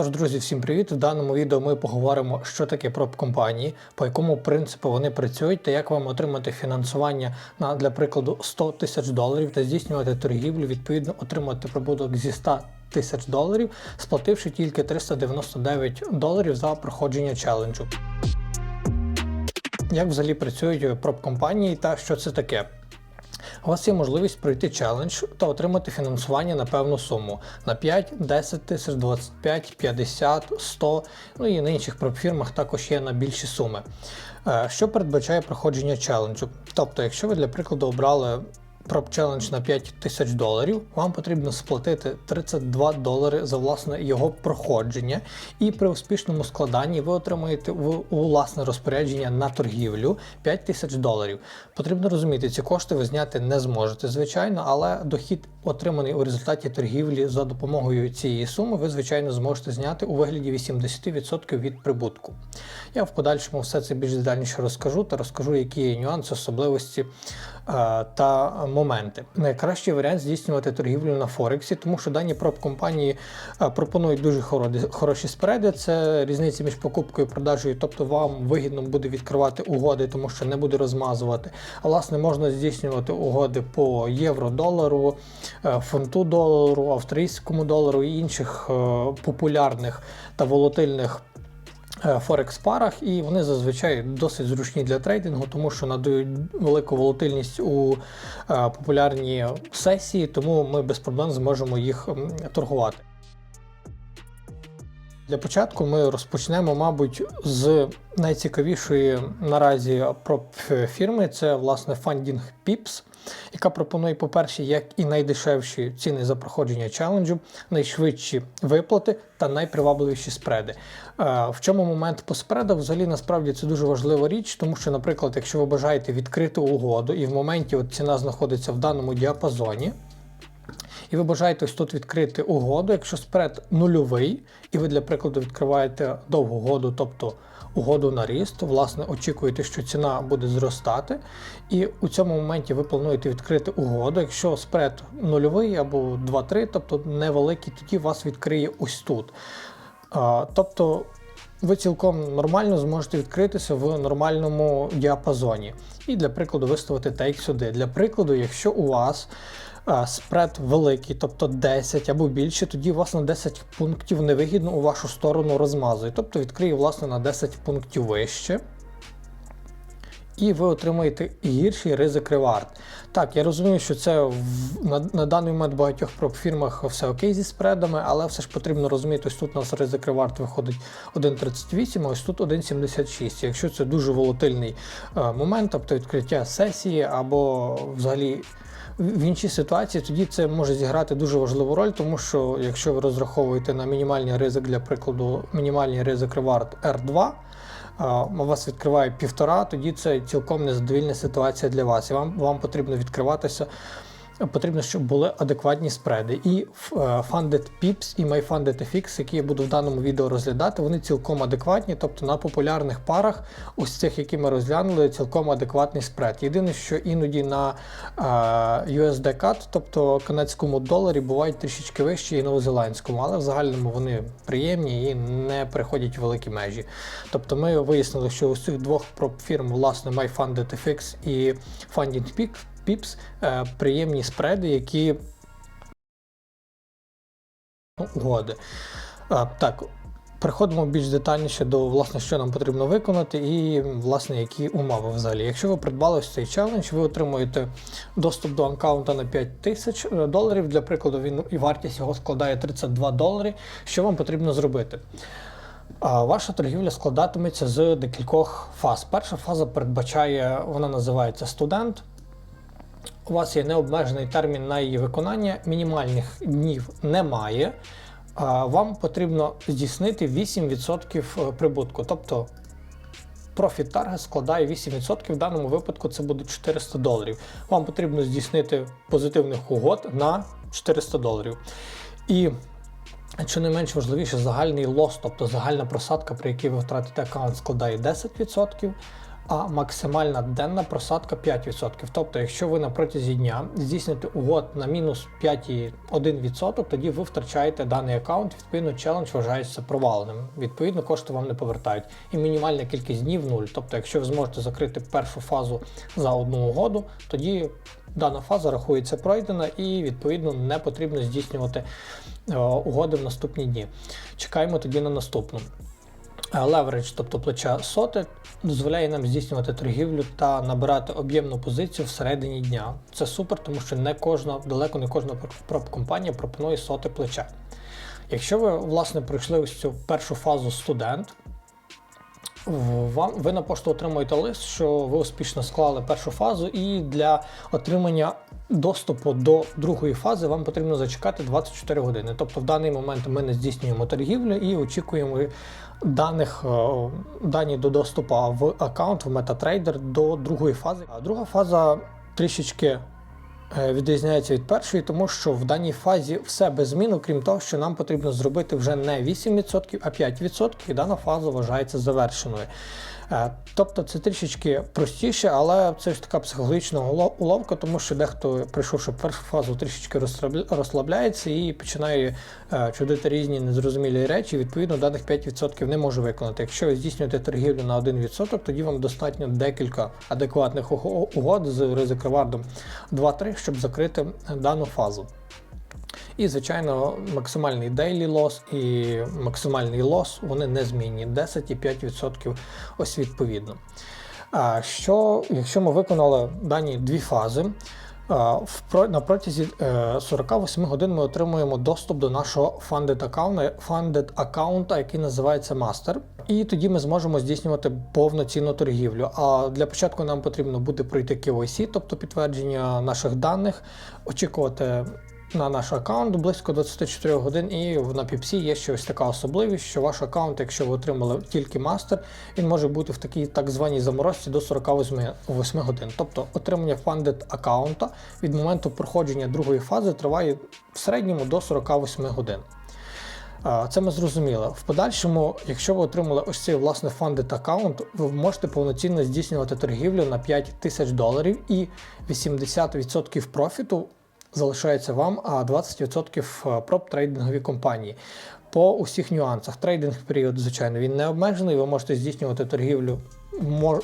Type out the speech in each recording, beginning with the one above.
Тож, друзі, всім привіт! В даному відео ми поговоримо, що таке проб компанії, по якому принципу вони працюють та як вам отримати фінансування на, для прикладу, 100 тисяч доларів та здійснювати торгівлю, відповідно, отримати прибуток зі 100 тисяч доларів, сплативши тільки 399 доларів за проходження челенджу. Як взагалі працюють проб компанії та що це таке? У вас є можливість пройти челендж та отримати фінансування на певну суму на 5, 10 тисяч, 25, 50, 100, ну і на інших пропфірмах також є на більші суми. Е, Що передбачає проходження челенджу? Тобто, якщо ви для прикладу обрали проб челендж на 5 тисяч доларів, вам потрібно сплатити 32 долари за власне його проходження, і при успішному складанні ви отримаєте у власне розпорядження на торгівлю 5 тисяч доларів. Потрібно розуміти, ці кошти ви зняти не зможете, звичайно, але дохід, отриманий у результаті торгівлі за допомогою цієї суми, ви звичайно зможете зняти у вигляді 80% від прибутку. Я в подальшому все це більш детальніше розкажу та розкажу, які є нюанси, особливості та моменти. Найкращий варіант здійснювати торгівлю на Форексі, тому що дані проб компанії е, пропонують дуже хороші спреди. Це різниця між покупкою і продажею, тобто вам вигідно буде відкривати угоди, тому що не буде розмазувати. Власне можна здійснювати угоди по євро, долару, е, фунту долару, австрійському долару і інших е, популярних та волатильних Форекс парах, і вони зазвичай досить зручні для трейдингу, тому що надають велику волатильність у е, популярні сесії, тому ми без проблем зможемо їх торгувати. Для початку ми розпочнемо, мабуть, з найцікавішої наразі проб фірми це власне Funding Pips, яка пропонує, по-перше, як і найдешевші ціни за проходження челенджу, найшвидші виплати та найпривабливіші спреди. Е, В чому момент по спредах? Взагалі насправді це дуже важлива річ, тому що, наприклад, якщо ви бажаєте відкрити угоду, і в моменті от ціна знаходиться в даному діапазоні. І ви бажаєте ось тут відкрити угоду, якщо спред нульовий, і ви для прикладу відкриваєте довгу угоду, тобто угоду на ріст, власне, очікуєте, що ціна буде зростати. І у цьому моменті ви плануєте відкрити угоду. Якщо спред нульовий або 2-3, тобто невеликий, тоді вас відкриє ось тут. А, Тобто ви цілком нормально зможете відкритися в нормальному діапазоні. І для прикладу виставити тейк сюди. Для прикладу, якщо у вас спред великий, тобто 10 або більше, тоді вас на 10 пунктів невигідно у вашу сторону розмазує. Тобто відкриє власне на 10 пунктів вище. І ви отримаєте гірший ризик ревард. Так, я розумію, що це в, на, на даний момент в багатьох пропфірмах все окей зі спредами, але все ж потрібно розуміти, ось тут у нас ризик ревард виходить 1,38, а ось тут 1,76. Якщо це дуже волатильний е, момент, тобто відкриття сесії або взагалі. В іншій ситуації тоді це може зіграти дуже важливу роль, тому що якщо ви розраховуєте на мінімальний ризик, для прикладу, мінімальний ризик ревард R2, у вас відкриває півтора, тоді це цілком незадовільна ситуація для вас. І вам, вам потрібно відкриватися. Потрібно, щоб були адекватні спреди. І е, Funded Pips і MyFunded FX, які я буду в даному відео розглядати, вони цілком адекватні. Тобто на популярних парах, ось цих, які ми розглянули, цілком адекватний спред. Єдине, що іноді на е, USD CAD, тобто канадському доларі, бувають трішечки вищі і новозеландському, але в загальному вони приємні і не приходять в великі межі. Тобто ми вияснили, що у цих двох фірм, власне, MyFunded FX і Funding Peak, Pips, е, приємні спреди, які ну, угоди. Так, переходимо більш детальніше до власне, що нам потрібно виконати, і власне які умови взагалі. Якщо ви придбали ось цей челендж, ви отримуєте доступ до аккаунта на 5 тисяч е, доларів. Для прикладу, він і вартість його складає 32 долари. Що вам потрібно зробити? Ваша торгівля складатиметься з декількох фаз. Перша фаза передбачає, вона називається студент. У вас є необмежений термін на її виконання, мінімальних днів немає. Вам потрібно здійснити 8% прибутку. Тобто профіт таргет складає 8%, в даному випадку це буде 400 доларів. Вам потрібно здійснити позитивних угод на 400 доларів. І що не менш важливіше, загальний лос, тобто загальна просадка, при якій ви втратите аккаунт, складає 10%. А максимальна денна просадка 5%. Тобто, якщо ви на протязі дня здійсните угод на мінус 5,1%, тоді ви втрачаєте даний аккаунт, відповідно, челендж вважається проваленим. Відповідно, кошти вам не повертають. І мінімальна кількість днів нуль. Тобто, якщо ви зможете закрити першу фазу за одну угоду, тоді дана фаза рахується пройдена і відповідно не потрібно здійснювати е, угоди в наступні дні. Чекаємо тоді на наступну. Леверидж, тобто плеча соти, дозволяє нам здійснювати торгівлю та набирати об'ємну позицію всередині дня. Це супер, тому що не кожна, далеко не кожна проб-компанія пропонує соти плеча. Якщо ви, власне, пройшли ось цю першу фазу студент, вам, ви на пошту отримуєте лист, що ви успішно склали першу фазу, і для отримання доступу до другої фази вам потрібно зачекати 24 години. Тобто в даний момент ми не здійснюємо торгівлю і очікуємо даних е, дані до доступу в аккаунт в MetaTrader до другої фази. А друга фаза трішечки відрізняється від першої, тому що в даній фазі все без змін, окрім того, що нам потрібно зробити вже не 8%, а 5%, і дана фаза вважається завершеною. Е, тобто це трішечки простіше, але це ж така психологічна уловка, тому що дехто, прийшовши першу фазу, трішечки розслабляється і починає е, чудити різні незрозумілі речі. Відповідно, даних 5% не може виконати. Якщо ви здійснюєте торгівлю на 1%, тоді вам достатньо декілька адекватних угод з ризик-ревардом 2-3, щоб закрити дану фазу. І, звичайно, максимальний daily loss і максимальний loss вони незмінні 10 і 5% ось відповідно. А що, якщо ми виконали дані дві фази, на протязі 48 е, годин ми отримуємо доступ до нашого funded аккаунта, funded аккаунта, який називається Master. І тоді ми зможемо здійснювати повноцінну торгівлю. А для початку нам потрібно буде пройти KYC, тобто підтвердження наших даних, очікувати на наш аккаунт близько 24 годин, і на Піпсі є ще ось така особливість, що ваш аккаунт, якщо ви отримали тільки мастер, він може бути в такій так званій заморозці до 48 годин. Тобто отримання фандед аккаунта від моменту проходження другої фази триває в середньому до 48 годин. Це ми зрозуміли. В подальшому, якщо ви отримали ось цей власне фандед аккаунт, ви можете повноцінно здійснювати торгівлю на 5 тисяч доларів і 80% профіту залишається вам, а 20% проб трейдингові компанії. По усіх нюансах. Трейдинг період, звичайно, він не обмежений. Ви можете здійснювати торгівлю.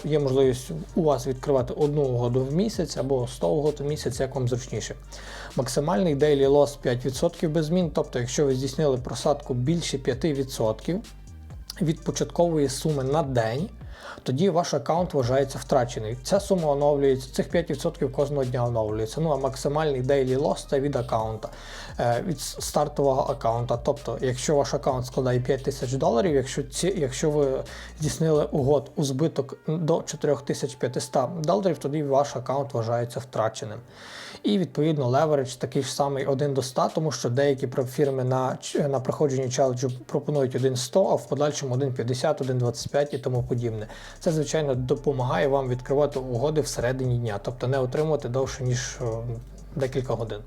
Є можливість у вас відкривати одну угоду в місяць або 100 угод в місяць, як вам зручніше. Максимальний daily loss 5% без змін. Тобто, якщо ви здійснили просадку більше 5% від початкової суми на день тоді ваш аккаунт вважається втрачений. Ця сума оновлюється, цих 5% кожного дня оновлюється. Ну а максимальний daily loss це від аккаунта, е, від стартового аккаунта. Тобто, якщо ваш аккаунт складає 5 тисяч доларів, якщо ці, якщо ви здійснили угод у збиток до 4500 доларів, тоді ваш аккаунт вважається втраченим. І відповідно леверидж такий ж самий 1 до 100, тому що деякі фірми на на проходженні челенджу пропонують 1,100, а в подальшому 1,50, 1,25 і тому подібне. Це, звичайно, допомагає вам відкривати угоди всередині дня, тобто не отримувати довше, ніж декілька годин.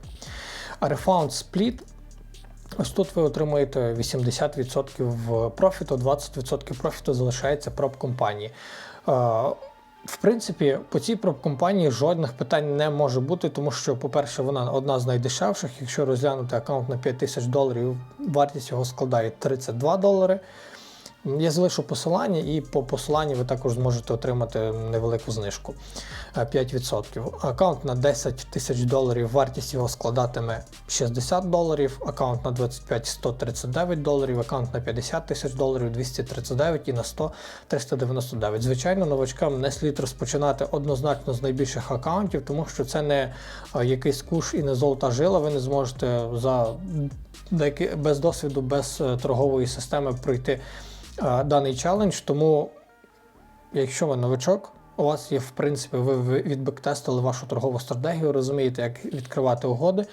А Refound Split. Ось тут ви отримуєте 80% профіту, 20% профіту залишається проб компанії. В принципі, по цій проб-компанії жодних питань не може бути, тому що, по-перше, вона одна з найдешевших. Якщо розглянути аккаунт на 5 тисяч доларів, вартість його складає 32 долари. Я залишу посилання, і по посиланні ви також зможете отримати невелику знижку 5%. Е, аккаунт на 10 тисяч доларів, вартість його складатиме 60 доларів, аккаунт на 25 139 доларів, аккаунт на 50 тисяч доларів 239 і на 100 399. Звичайно, новачкам не слід розпочинати однозначно з найбільших аккаунтів, тому що це не е, якийсь куш і не золота жила. Ви не зможете за без досвіду, без е, торгової системи пройти даний челендж, тому якщо ви новичок, у вас є, в принципі, ви відбектестили вашу торгову стратегію, розумієте, як відкривати угоди.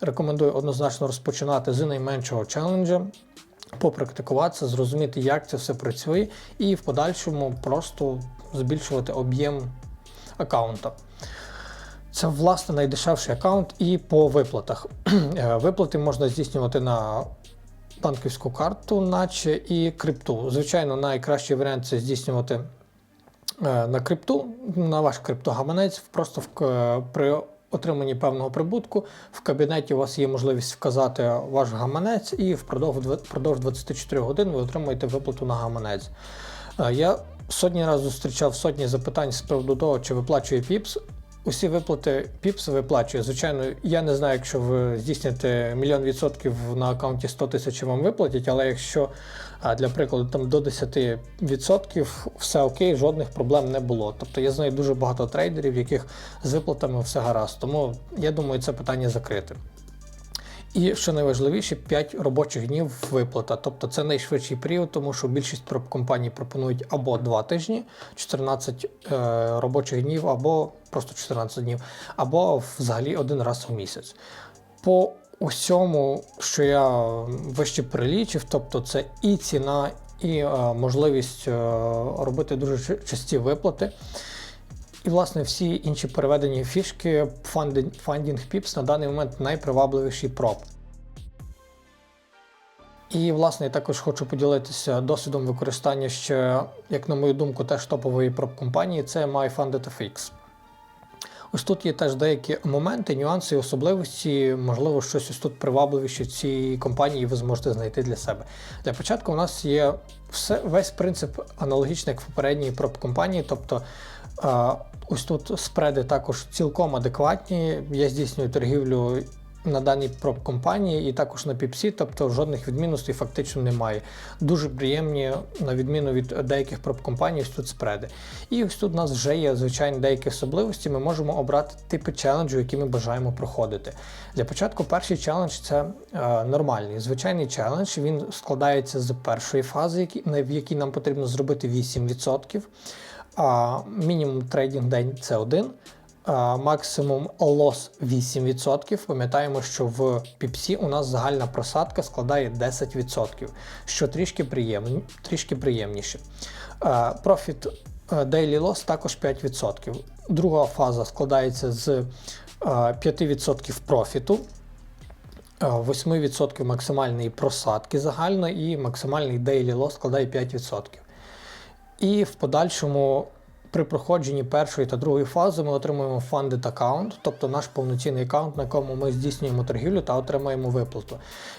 Рекомендую однозначно розпочинати з найменшого челенджа, попрактикуватися, зрозуміти, як це все працює, і в подальшому просто збільшувати об'єм аккаунта. Це, власне, найдешевший аккаунт і по виплатах. Виплати можна здійснювати на банківську карту, наче і крипту. Звичайно, найкращий варіант це здійснювати е, на крипту, на ваш криптогаманець, просто в, при отриманні певного прибутку в кабінеті у вас є можливість вказати ваш гаманець, і впродовж впродовж 24 годин ви отримаєте виплату на гаманець. Е, Я сотні разів зустрічав сотні запитань з приводу того, чи виплачує ПІПС. Усі виплати ПІПС виплачує. Звичайно, я не знаю, якщо ви здійсните мільйон відсотків на аккаунті 100 тисяч вам виплатять, але якщо для прикладу там до 10% все окей, жодних проблем не було. Тобто я знаю дуже багато трейдерів, яких з виплатами все гаразд. Тому я думаю, це питання закрите. І що найважливіше, 5 робочих днів виплата. Тобто це найшвидший період, тому що більшість компаній пропонують або 2 тижні, 14 е, робочих днів, або просто 14 днів, або взагалі один раз в місяць. По усьому, що я вище перелічив, тобто це і ціна, і е, можливість е, робити дуже часті виплати. І, власне, всі інші переведені фішки фандінг Pips на даний момент найпривабливіший проб. І, власне, я також хочу поділитися досвідом використання ще, як на мою думку, теж топової проб компанії це MyFundedFX. Ось тут є теж деякі моменти, нюанси особливості, можливо, щось ось тут привабливіше цієї компанії ви зможете знайти для себе. Для початку у нас є все, весь принцип аналогічний, як в попередній проб компанії, тобто а, ось тут спреди також цілком адекватні. Я здійснюю торгівлю на даній проб-компанії і також на PPC, тобто жодних відмінностей фактично немає. Дуже приємні, на відміну від деяких проб-компаній, ось тут спреди. І ось тут у нас вже є, звичайні деякі особливості. Ми можемо обрати типи челенджу, які ми бажаємо проходити. Для початку перший челендж це е, нормальний. Звичайний челендж він складається з першої фази, в якій нам потрібно зробити 8%. А мінімум трейдинг день це один максимум лос 8%. Пам'ятаємо, що в піпсі у нас загальна просадка складає 10%, що трішки, приємні, трішки приємніше. Профіт е, Daily Loss також 5%. Друга фаза складається з е, 5% профіту. е, 8% максимальної просадки загально і максимальний daily loss складає 5%. І в подальшому при проходженні першої та другої фази ми отримуємо funded аккаунт, тобто наш повноцінний аккаунт, на якому ми здійснюємо торгівлю та отримаємо виплату.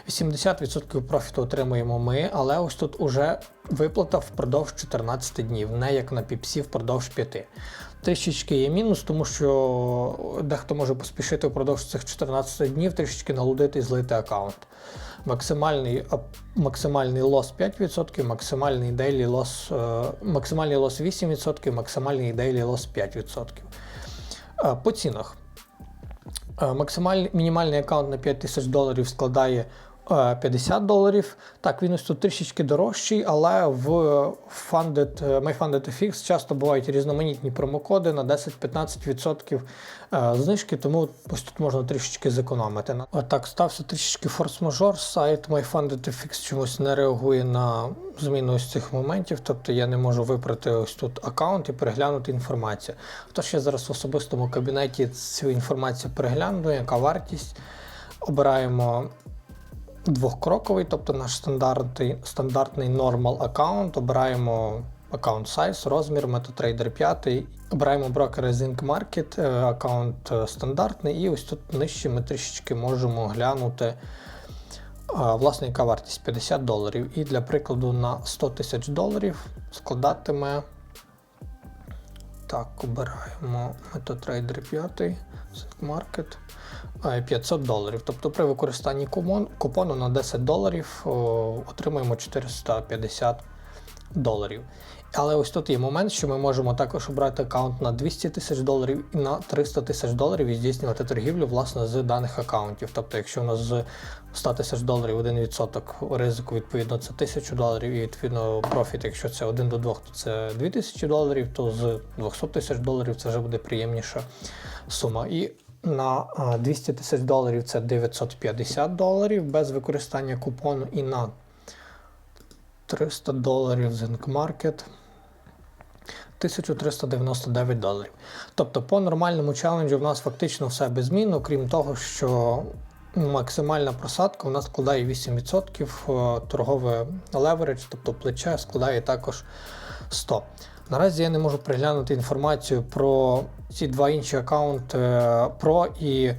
80% профіту отримуємо ми, але ось тут уже виплата впродовж 14 днів, не як на піпсі впродовж 5. Трішечки є мінус, тому що дехто може поспішити впродовж цих 14 днів трішечки налудити і злити аккаунт. Максимальний, максимальний лос 5%, максимальний дейлі лос, максимальний лос 8%, максимальний дейлі лос 5%. Е, По цінах. Е, Максимальний мінімальний аккаунт на 5000 доларів складає 50 доларів. Так, він ось тут трішечки дорожчий, але в Funded, е, MyFundedFX часто бувають різноманітні промокоди на 10-15% е, знижки, тому ось тут можна трішечки зекономити. Так, стався трішечки форс-мажор. Сайт MyFundedFX чомусь не реагує на зміну ось цих моментів, тобто я не можу вибрати ось тут аккаунт і переглянути інформацію. Тож я зараз в особистому кабінеті цю інформацію перегляну, яка вартість. Обираємо двохкроковий, тобто наш стандартний, стандартний normal аккаунт. Обираємо аккаунт size, розмір, MetaTrader 5. Обираємо брокера Zinc Market, е, аккаунт е, стандартний, і ось тут нижче ми трішечки можемо глянути. Власне, яка вартість 50 доларів. І для прикладу на 100 тисяч доларів складатиме. Так, обираємо MetaTrader 5, Zinc Market. 500 доларів. Тобто при використанні купону на 10 доларів о, отримаємо 450 доларів. Але ось тут є момент, що ми можемо також обрати аккаунт на 200 тисяч доларів і на 300 тисяч доларів і здійснювати торгівлю власне з даних аккаунтів. Тобто, якщо у нас з 100 тисяч доларів 1% ризику, відповідно, це 1000 доларів, і відповідно профіт, якщо це 1 до 2, то це 2000 доларів, то з 200 тисяч доларів це вже буде приємніша сума. І на а, 200 тисяч доларів це 950 доларів без використання купону і на 300 доларів Zinc Market 1399 доларів. Тобто по нормальному челенджу в нас фактично все без змін, окрім того, що максимальна просадка у нас складає 8%, е, торгове леверидж, тобто плече складає також 100. Наразі я не можу приглянути інформацію про ці два інші аккаунти е, Pro і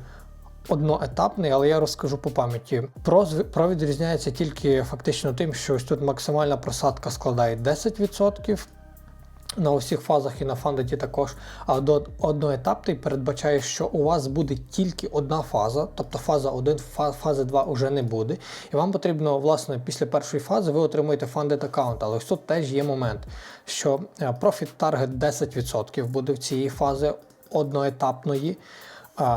одноетапний, але я розкажу по пам'яті. Pro, Pro відрізняється тільки фактично тим, що ось тут максимальна просадка складає 10%. На усіх фазах і на фандеті також. А до одноетапний передбачає, що у вас буде тільки одна фаза, тобто фаза 1, фа- фази 2 вже не буде. І вам потрібно, власне, після першої фази ви отримуєте фандет аккаунт. Але ось тут теж є момент, що е, профіт таргет 10% буде в цієї фази одноетапної.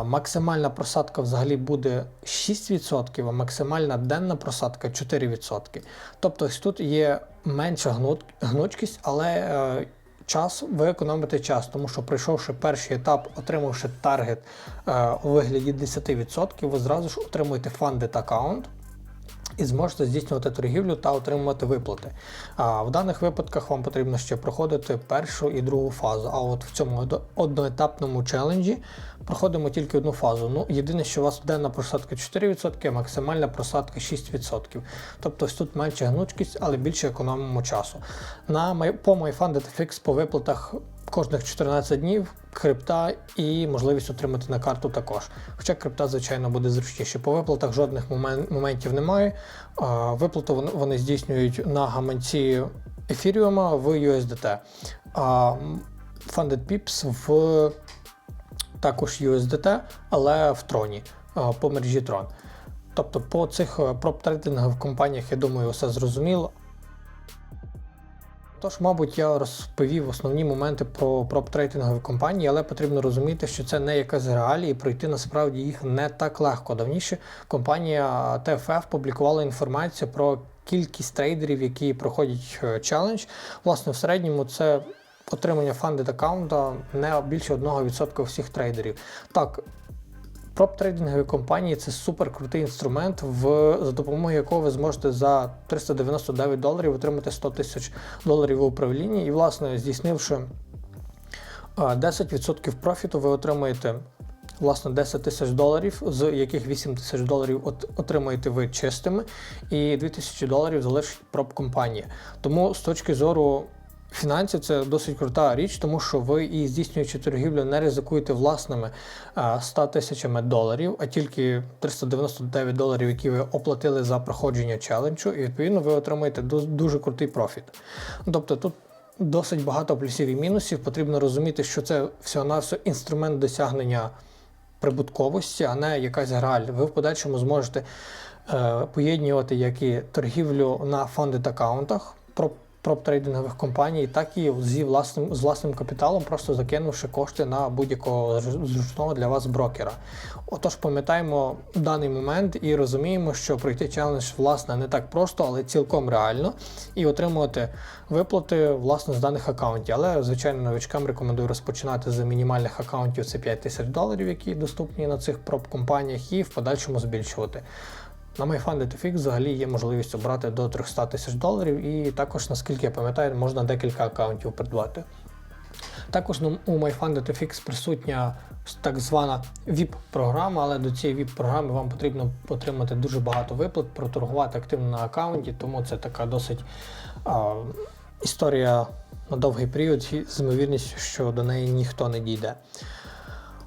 Максимальна просадка взагалі буде 6%, а максимальна денна просадка 4%. Тобто ось тут є менша гнучкість, але е, час ви економите час, тому що пройшовши перший етап, отримавши таргет е, у вигляді 10%, ви зразу ж отримуєте фандет аккаунт і зможете здійснювати торгівлю та отримувати виплати. А в даних випадках вам потрібно ще проходити першу і другу фазу. А от в цьому одноетапному челенджі проходимо тільки одну фазу. Ну, єдине, що у вас денна просадка 4%, а максимальна просадка 6%. Тобто тут менша гнучкість, але більше економимо часу. На по MyFundedFX по виплатах кожних 14 днів крипта і можливість отримати на карту також. Хоча крипта, звичайно, буде зручніше. По виплатах жодних момен- моментів немає. Виплату вони- здійснюють на гаманці ефіріума в USDT. А Funded Pips в також USDT, але в троні по мережі Tron. Тобто по цих проп-трейдингових компаніях, я думаю, все зрозуміло. Тож, мабуть, я розповів основні моменти про проп-трейдингові компанії, але потрібно розуміти, що це не якась реалія, і пройти насправді їх не так легко. Давніше компанія TFF публікувала інформацію про кількість трейдерів, які проходять е, челендж. Власне, в середньому це отримання фандед аккаунта не більше 1% всіх трейдерів. Так, Проп-трейдингові компанії це супер крутий інструмент, в, за допомогою якого ви зможете за 399 доларів отримати 100 тисяч доларів в управлінні. І, власне, здійснивши 10% профіту, ви отримаєте власне 10 тисяч доларів, з яких 8 тисяч доларів от, отримаєте ви чистими, і 2 тисячі доларів залишить проп-компанія. Тому з точки зору Фінансів це досить крута річ, тому що ви і здійснюючи торгівлю не ризикуєте власними 100 тисячами доларів, а тільки 399 доларів, які ви оплатили за проходження челенджу, і відповідно ви отримаєте дуже крутий профіт. Тобто тут досить багато плюсів і мінусів. Потрібно розуміти, що це всього-навсього інструмент досягнення прибутковості, а не якась граль. Ви в подальшому зможете е, поєднувати як і торгівлю на фондед аккаунтах. Про проп-трейдингових компаній, так і зі власним з власним капіталом, просто закинувши кошти на будь-якого зручного для вас брокера. Отож, пам'ятаємо даний момент і розуміємо, що пройти челендж власне не так просто, але цілком реально, і отримувати виплати власне з даних аккаунтів. Але звичайно новичкам рекомендую розпочинати з мінімальних аккаунтів це 5 тисяч доларів, які доступні на цих проп-компаніях, і в подальшому збільшувати. На MyFunded.fx взагалі є можливість обрати до 300 тисяч доларів, і також, наскільки я пам'ятаю, можна декілька аккаунтів придбати. Також ну, у MyFunded.fx присутня так звана VIP-програма, але до цієї VIP-програми вам потрібно отримати дуже багато виплат, проторгувати активно на аккаунті, тому це така досить а, історія на довгий період з ймовірністю, що до неї ніхто не дійде.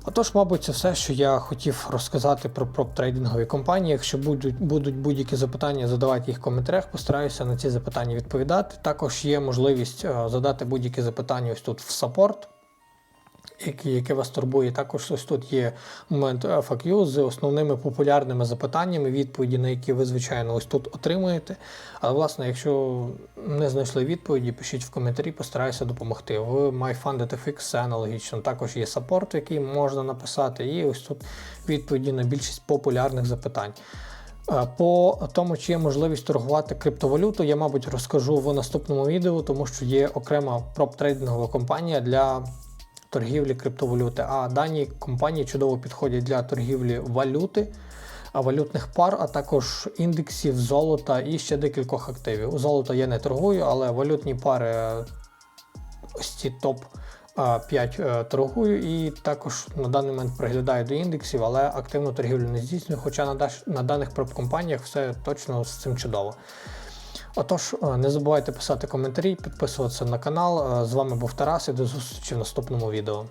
Отож, мабуть, це все, що я хотів розказати про проп-трейдингові компанії. Якщо будуть, будуть будь-які запитання, задавайте їх в коментарях, постараюся на ці запитання відповідати. Також є можливість е, задати будь-які запитання ось тут в саппорт, яке вас турбує. Також ось тут є момент FAQ з основними популярними запитаннями, відповіді на які ви, звичайно, ось тут отримуєте. Але, власне, якщо не знайшли відповіді, пишіть в коментарі, постараюся допомогти. В MyFundedFX все аналогічно. Також є саппорт, який можна написати, і ось тут відповіді на більшість популярних запитань. Е, По тому, чи є можливість торгувати криптовалюту, я, мабуть, розкажу в наступному відео, тому що є окрема проп-трейдингова компанія для торгівлі криптовалюти. А дані компанії чудово підходять для торгівлі валюти, валютних пар, а також індексів, золота і ще декількох активів. Золото я не торгую, але валютні пари е, ось ці топ. 5 торгую і також на даний момент приглядаю до індексів, але активну торгівлю не здійснюю, хоча на, даних проп-компаніях все точно з цим чудово. Отож, е, не забувайте писати коментарі, підписуватися на канал. Е, З вами був Тарас і до зустрічі в наступному відео.